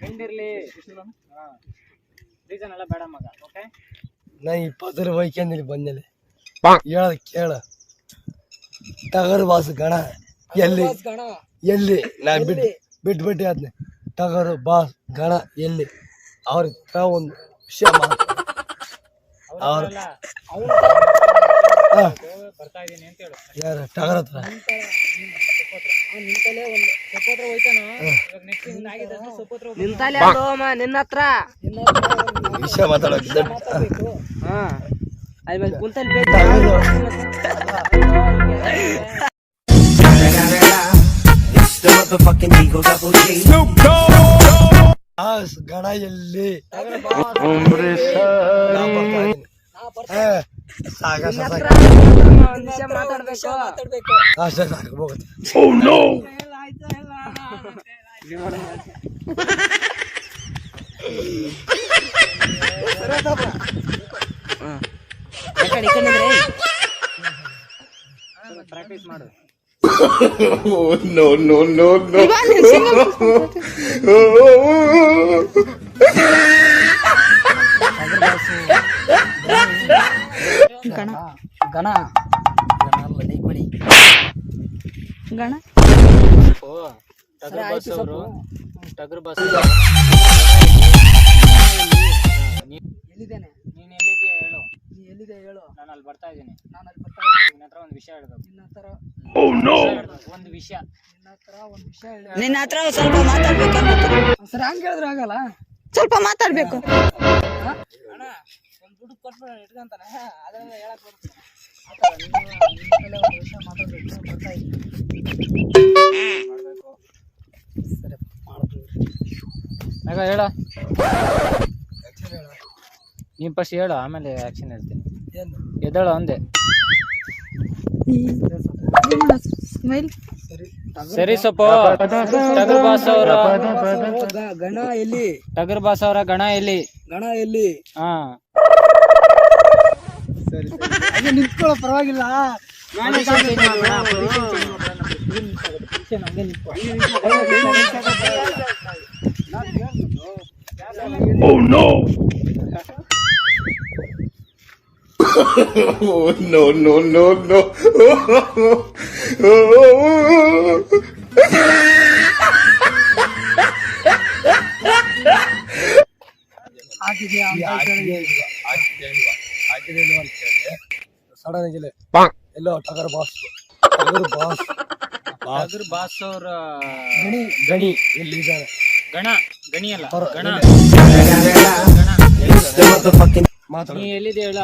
ಬೆಂಡಿರ್ಲಿ. Reason ಎಲ್ಲ ಬೇಡ ಮಗ ಓಕೆ ನಾ ಇಪ್ಪತ್ತು ರೂಪಾಯಿ ಕೇಂದ್ರಿ ಬಂದೇನೆ ಹೇಳದ ಕೇಳ. ಟಗರು ಬಾಸ್ ಗಣ. ಎಲ್ಲಿ? ಎಲ್ಲಿ? ನಾ ಬಿಟ್ಟು ಬಿಟ್ಟು ಬಿಟ್ಟು ಅದ್ನೆ. ಟಗರು ಬಾಸ್ ಗಣ ಎಲ್ಲಿ? ಅವ್ರ ಒಂದು ವಿಷಯ ಮಾತು ಅವ್ರ ಬರ್ತಾ ಇದೀನಿ ಅಂತ ಹೇಳು. ಯಾರು? ಟಗರ್ ಹತ್ರ. ನಿಂತಲೇ ಒಂದು ನಿಂತಲ್ಲೇ ಅಮ್ಮ ನಿನ್ನ ಹತ್ರ. ವಿಷಯ ಮಾತಾಡೋಕೆ ಹಾ. ಅಲ್ಲಿ ಕುಂತಲ್ಲಿ ಗಣ ಎಲ್ಲಿ? ಸಾಕು ಹೋಗುತ್ತೆ. ಈ ಕಡೆ ಈ ಕಡೆ ನಿಂದ್ರೆ. ಪ್ರಾಕ್ಟೀಸ್ ಮಾಡು ಗಣ ಗಣ ಗಣ ಓ ಟಗರ್ ಬಾಸ್ ಅವರು ಟಗರ್ ಬಾಸ್ ಎಲ್ಲಿದ್ದೇನೆ? ನೀನ್ ಎಲ್ಲಿದೆಯಾ ಹೇಳು. ನೀ ಎಲ್ಲಿದೆ ಹೇಳು? ನಾನು ಅಲ್ಲಿ ಬರ್ತಾ ಇದ್ದೀನಿ. ನಾನು ಅಲ್ಲಿ ಬರ್ತಾ ಇದ್ದೀನಿ. ನಿನ್ನ ಹತ್ರ ಒಂದು ವಿಷಯ ಹೇಳ್ಬೇಕು. ನಿನ್ನ ಹತ್ರ ಒಂದು ವಿಷಯ ನಿನ್ನ ಹತ್ರ ಒಂದು ವಿಷಯ ಹೇಳಿ ನಿನ್ನ ಹತ್ರ ಸ್ವಲ್ಪ ಮಾತಾಡ್ಬೇಕು ಸರ್ ಹಂಗೆ ಹೇಳಿದ್ರೆ ಆಗಲ್ಲ? ಸ್ವಲ್ಪ ಮಾತಾಡ್ಬೇಕು. ಅಣ್ಣ ಒಂದು ದುಡ್ಡು ಕೊಟ್ಬಿಡ ಇಟ್ಕೊಂತಾನೆ. ಅದರಿಂದ ಹೇಳಕ್ ಬರುತ್ತೆ. ವಿಷಯ ಮಾತಾಡ್ಬೇಕು ಬರ್ತಾ ಇದ್ದೀನಿ ಮಾಡ್ಬೇಕು ಸರಿ ಆಗ ಹೇಳ. ನೀನ್ ಫಸ್ಟ್ ಹೇಳು ಆಮೇಲೆ ಆಕ್ಷನ್ ಹೇಳ್ತೀನಿ. ಏನು? ಎದ್ದೇಳು ಅಂದೆ ಸ್ಮೈಲ್. ಸರಿ. ಸೊಪ್ಪು. ಟಗರ್ ಬಾಸ್ ಅವರ ಗಣ ಎಲ್ಲಿ? ಟಗರ್ ಬಾಸ್ ಅವರ ಗಣ ಎಲ್ಲಿ? ಗಣ ಎಲ್ಲಿ? ಹಾ. ಸರಿ ನಿಂತ್ಕೊಳ್ಳೋ ಪರವಾಗಿಲ್ಲ. ಹಾಕಿದ್ಯಾ ಅಂತ ಕೇಳಿದೆ. ಸಡನ್ ಆಗಿಲ್ಲ ಎಲ್ಲೋ Tagaru boss Tagaru boss Tagaru boss ಅವರ ಗಣಿ ಗಣಿ ಇಲ್ಲಿ ಇದ್ದಾರೆ. ಗಣ ಗಣಿ. ಅಲ್ಲ ಗಣ. ಗಣ ನೀ ಎಲ್ಲಿದೆ ಹೇಳ